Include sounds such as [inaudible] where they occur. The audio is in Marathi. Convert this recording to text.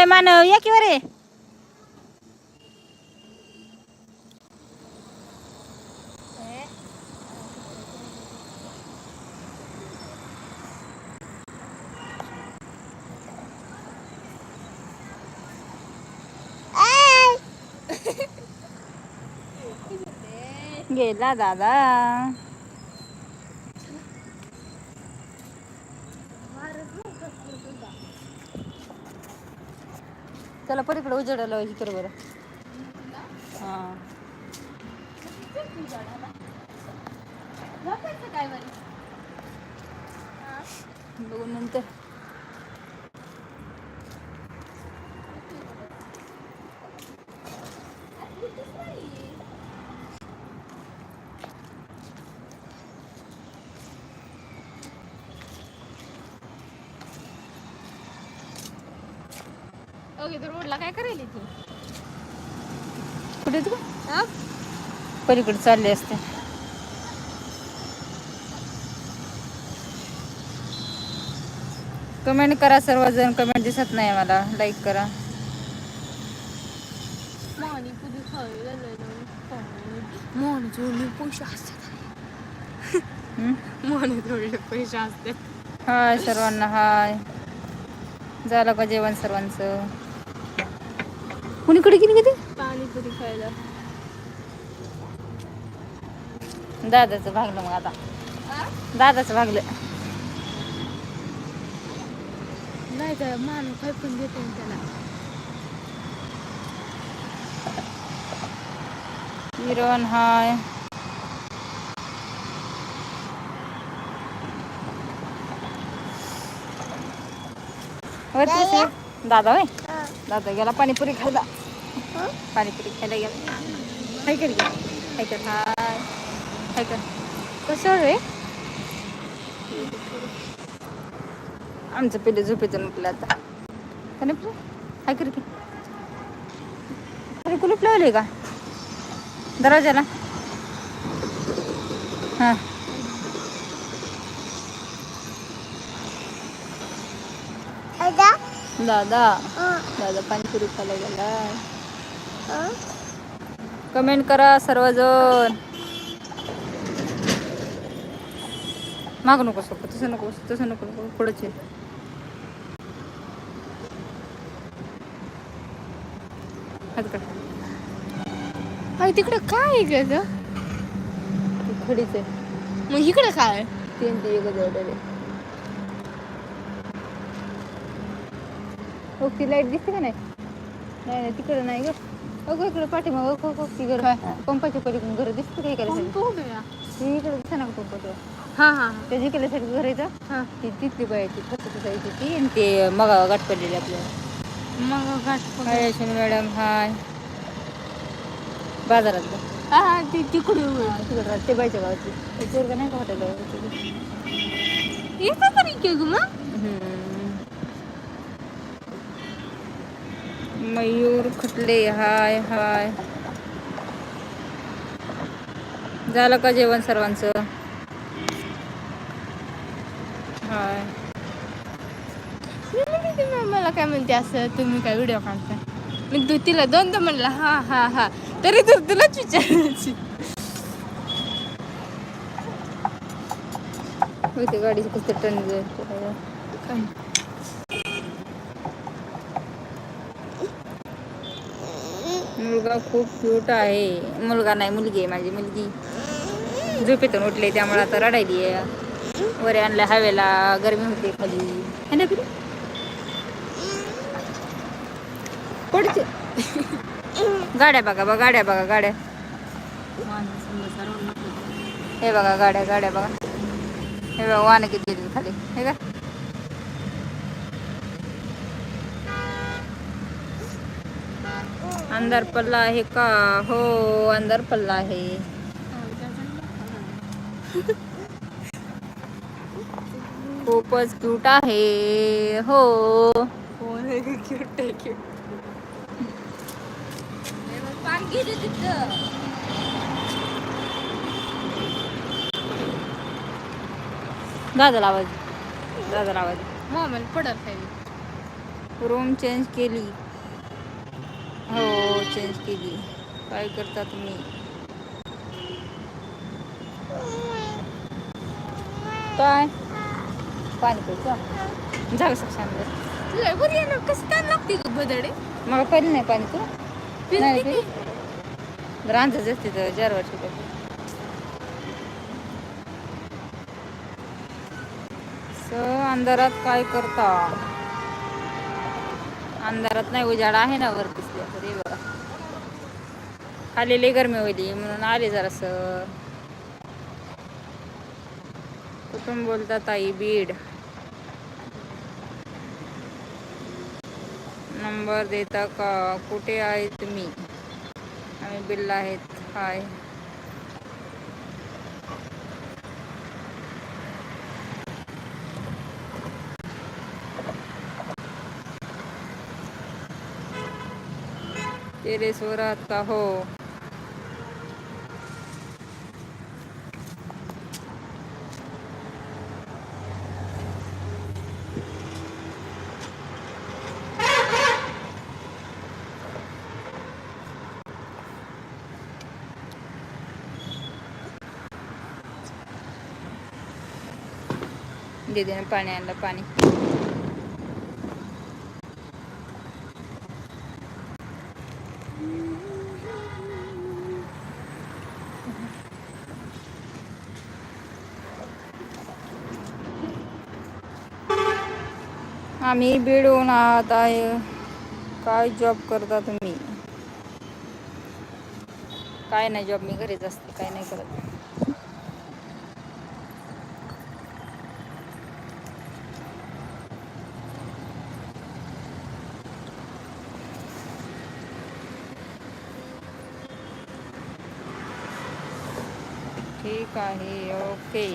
ए मानव या की रे [laughs] गेला दादा. त्याला पलीकडे उजेडायला इकडे बरं. हां. बघू नंतर. रोडला काय करायली ती? कुठे तू हा? पलीकडे चालले असते. कमेंट करा सर्वजण कमेंट दिसत नाही मला. लाईक करा. मोहनी कधी खायला मोहन जोडले पैसे असतात. हम्म? मोहन जोडले पैसे असतात. हाय सर्वांना हाय. झालं का जेवण सर्वांचं? कुणीकडे गेली किती पाणीपुरी खायला. दादाचं भागलं मग आता. दादाचं भागलं. नाही तर मानव काय पण देते त्याला. किरण हाय. दादा होय? दादा गेला पाणीपुरी खायला. पाणीपुरी खायला गेला. हाय कर गे हाय कर. हाय. हाय कर. कसं रे? आमचं पहिले झोपेतून उठलं आता. पण हाय कर की. अरे कुलूप लावले का? दरवाजाला? हां. दादा. दादा पाणीपुरी खायला गेला कमेंट करा सर्वजण. मागू नको सोपं तसं नको तसं नको नको पुढचे. अरे तिकडे काय आहे ग खडीच आहे. मग इकडे काय? तीन ते एक हो ती लाइट दिसते का नाही? नाही नाही तिकडे नाही ग. अगं इकडे पाठीमाग हो ती घर. पंपाच्या पलीकडून घर दिसते का इकडे ती? इकडे दिसते ना पंपाचं हा हा त्या जिकडे साठी घर येतं हा. ती तिथली बायाची फक्त जायची ती आणि ते मग गाठ पडलेली आपल्याला मग घाट हाय मॅडम हाय. बाजारात जा. हा ती तिकडे हा, तिकडे ते बायच्या गावाची नाही का हॉटेल येतं तरी की ग मग? मयूर खटले हाय हाय. झालं का जेवण सर्वांचं? हाय. मला काय म्हणते असं तुम्ही काय व्हिडिओ काढता मी तू तिला दोनदा म्हणलं हा हा हा. तरी तर तुलाच विचारायची. होते गाडीची कसं टन काय? मुलगा खूप क्यूट आहे. मुलगा नाही मुलगी आहे माझी मुलगी. झोपेतून उठले त्यामुळे आता रडायली आहे. वरे आणलं हवेला गरमी होते खाली. है? पडते. गाड्या बघा बघा गाड्या बघा गाड्या. हे बघा गाड्या गाड्या बघा. हे बघा वाहनं किती खाली. हे का अंधार पडला आहे का? हो अंधार पडला आहे. खूपच क्यूट आहे. हो. क्यूट आहे क्यूट दादा आवाज दादा आवाज मोबाईल पडत आहे. रूम चेंज केली. हो चेंज केली. काय करता तुम्ही? काय? पाणी प्यायचं झालं सक्षांवर बरी आहे ना कसं काय लागते ग बदडे? मग पहिलं नाही पाणी तू नाही रांधच असते तर चार वर्ष स अंधारात काय करता? अंधारात नाही उजाड आहे ना वर दिसले तरी बघा खाली गरमी होती म्हणून आले जरास. कुठून बोलतात आई बीड. नंबर देता का? कुठे आहे तुम्ही आम्ही बिल्ला आहेत. हाय. टेरेसवर आहात का हो? दीदीने पाणी आणलं पाणी. आम्ही बीडहून आहात आहे. काय जॉब करता तुम्ही? काय नाही जॉब मी घरीच असते काय नाही करत. ठीक आहे ओके.